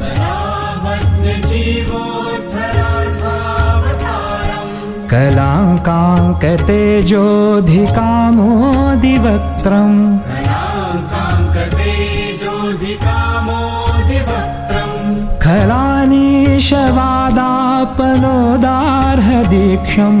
कलावज्ञजीवोद्धराथावतारम् कलाङ्काङ्कतेजोऽधिकामोदिवक्त्रम् खलानीशवादापनोदार्हदीक्षम्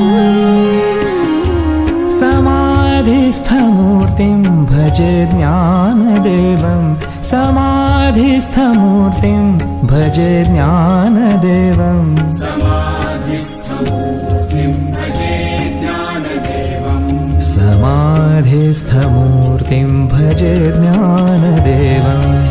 समाधिस्थमूर्तिं भज ज्ञानदेवम् समाधिस्थमूर्तिं भजे ज्ञानदेवम् समाधिस्थमूर्तिं भज ज्ञानदेवम्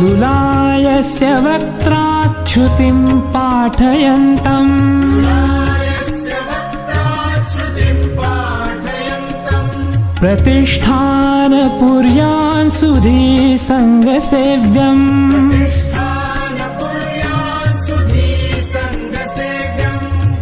लुलायस्य वक्त्राच्छ्रुतिं पाठयन्तम्। प्रतिष्ठानपुर्यान् सुधी सङ्गसेव्यम्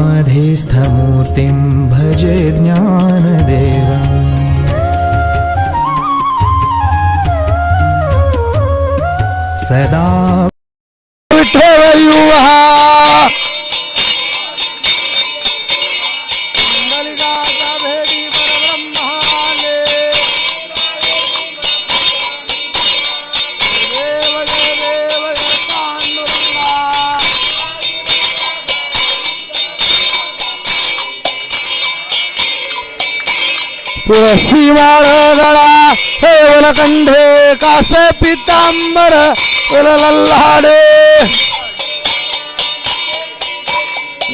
समाधिस्थमूर्तिं भजे ज्ञानदेवम् सदा युवा तुळशी माळ गळा हे कंठे कास पितांबर लल्हाडे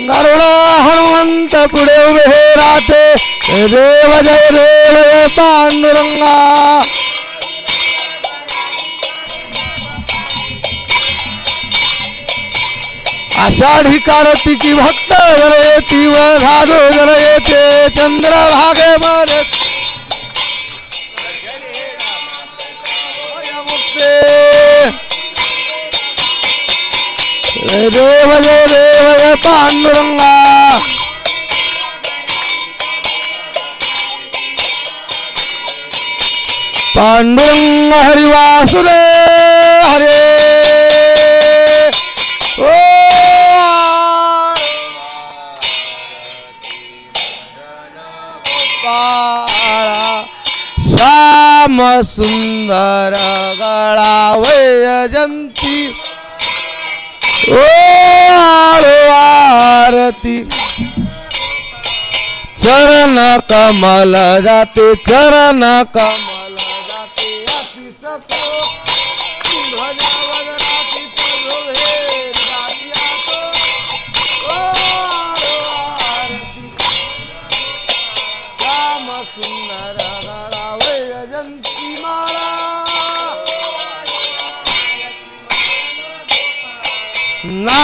गरुड हनुमंत पुढे उभे राहते देव जय देव पांडुरंगा. आषाढी कारतीची भक्त जल येती व साधू जल येते चंद्र भागे ദേവതേ ദേവത പാണ്ടുറങ്ങ ഹരിവാസുരേ ഹരേ. ശ്യാമസുന്ദര ഗളാവയ ജന്ത ओ आरती। चरण कमल जाते चरण कमल।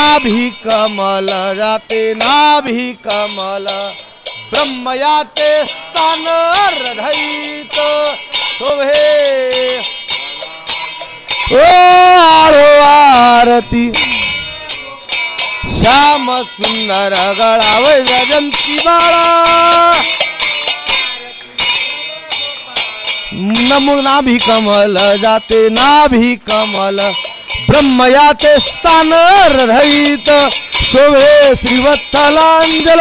नाभी कमल जाते नाभी कमल। ब्रह्मयाते स्थान अर्धईत शोभे। ओ आरो आरती। श्याम सुंदर गळावय जयंती बाळा। नमो नाभी कमल जाते नाभी कमल। ब्रह्मयाचे स्थान हृदयित. शोभे श्रीवत्सलांजल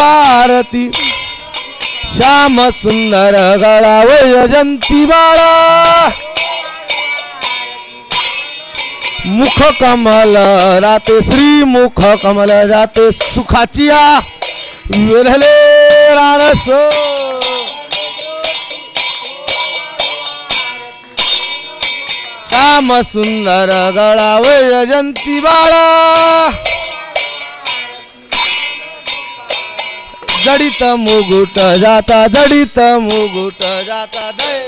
आरती. श्याम सुंदर गळावय जंती बाळा. मुख कमल राते श्री मुख कमल जाते सुखाची आ. विरहले काम सुंदर गळावय जंती बाळा जडित मुगुट जाता जडित मुगुट जाता दय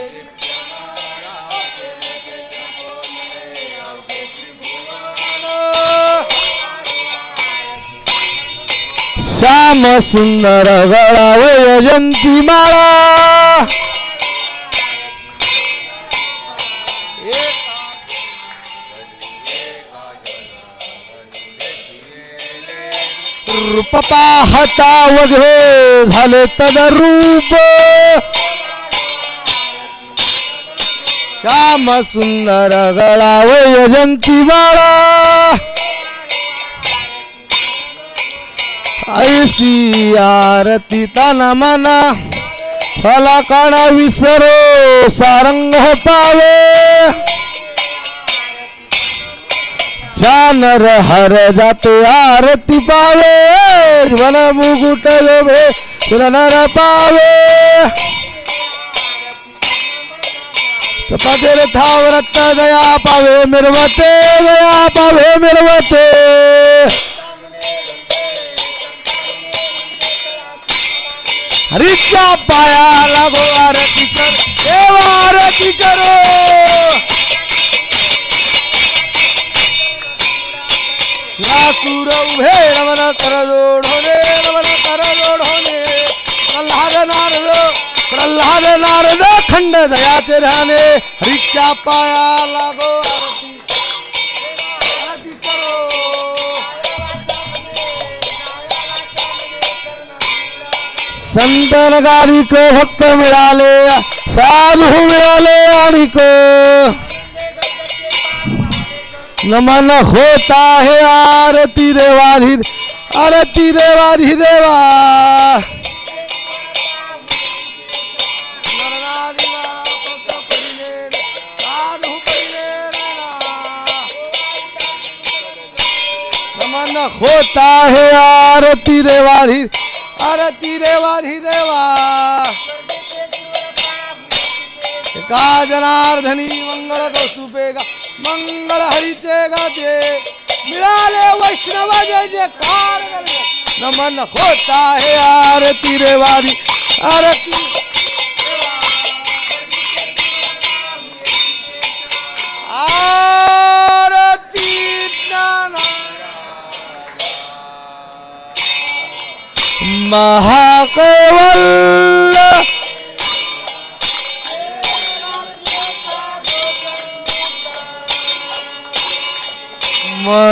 श्याम सुंदर गळावय जंती माळा रूप पाहता वगळे झाले तदरूप श्याम सुंदर गळावय जंती बाळा. ऐसी आरती ताना मना. फला विसरो सारंग पावे. जानर हर ಜಾನರ आरती पावे वन मुगुट लोभे सुनर पावे। तो पदेर रथाव रत्न दया पावे, मिर्वते दया पावे, मिर्वते। हरिचा पाया लगो आरती कर, देवा आरती करो। सुर उभे रमन कर जोडोने रमन कर जोडोने प्रल्हाद नारद प्रल्हाद नारद खंड दयाचे ध्याने हरीच्या पाया लागो आरती। आरती को भक्त मिळाले साधू मिळाले आणि नमन होता है आरती रेवारी आरती रेवारी देवा होता है आरती रेवारी आरती रेवारी रेवा का जनार्दनी मंगल को सुपेगा मंगल हरीचे गाते मिळाले वैष्णव जे कार नमन होता है आरती रेवारी आरती आरती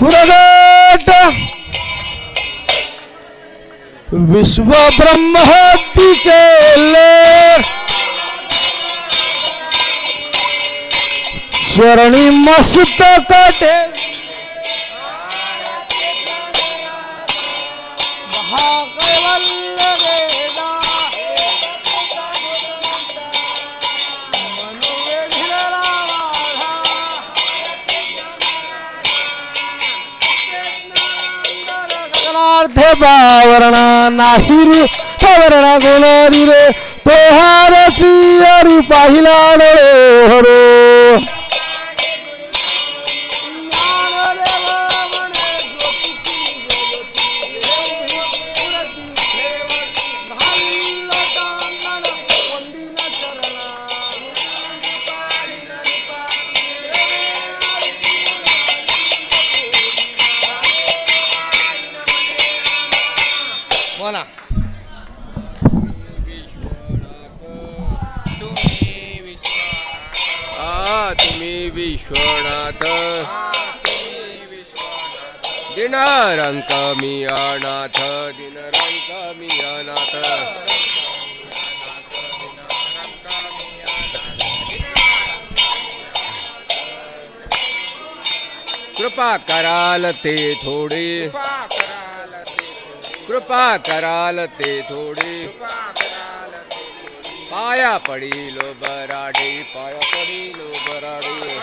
प्रगट विश्व ब्रह्महत्ती केले चरणी मस्त ठे हे बावरणा नाही रे सवरण गोणारी रे. तो हारसी अरू पाहिला डोळे विश्वनाथ। दिनारंक मी अनाथ दिनरंक मी अनाथ। कृपा कराल ते थोडे। कृपा कराल ते थोडे। पाया पडिलो बराडे पाया पडिलो बराडे.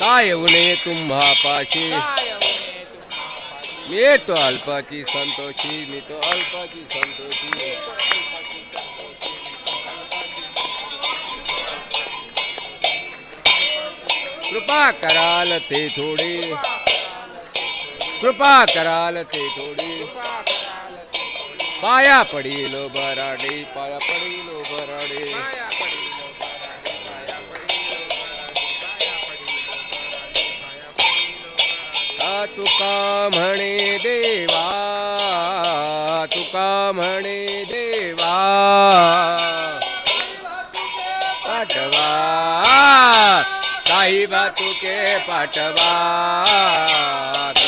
काय उणे तुम्हा पाशी मी तो अल्पाची संतोषी मी तो अल्पाची संतोषी. कृपा कराल ते थोडे. कृपा कराल ते थोडी पाया पडिलो बराडे पाया पडिलो बराडे. तुका म्हणे देवा तुका म्हणे देवा. पाठवा साईबा बातुके पाठवा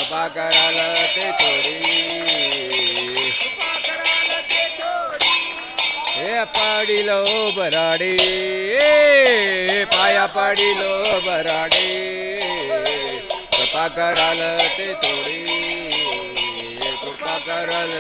कृपा कराल ते थोडी हे पाडिलो बराडे पाया पाडिलो बराडे कृपा कराल ते थोडी कृपा कराल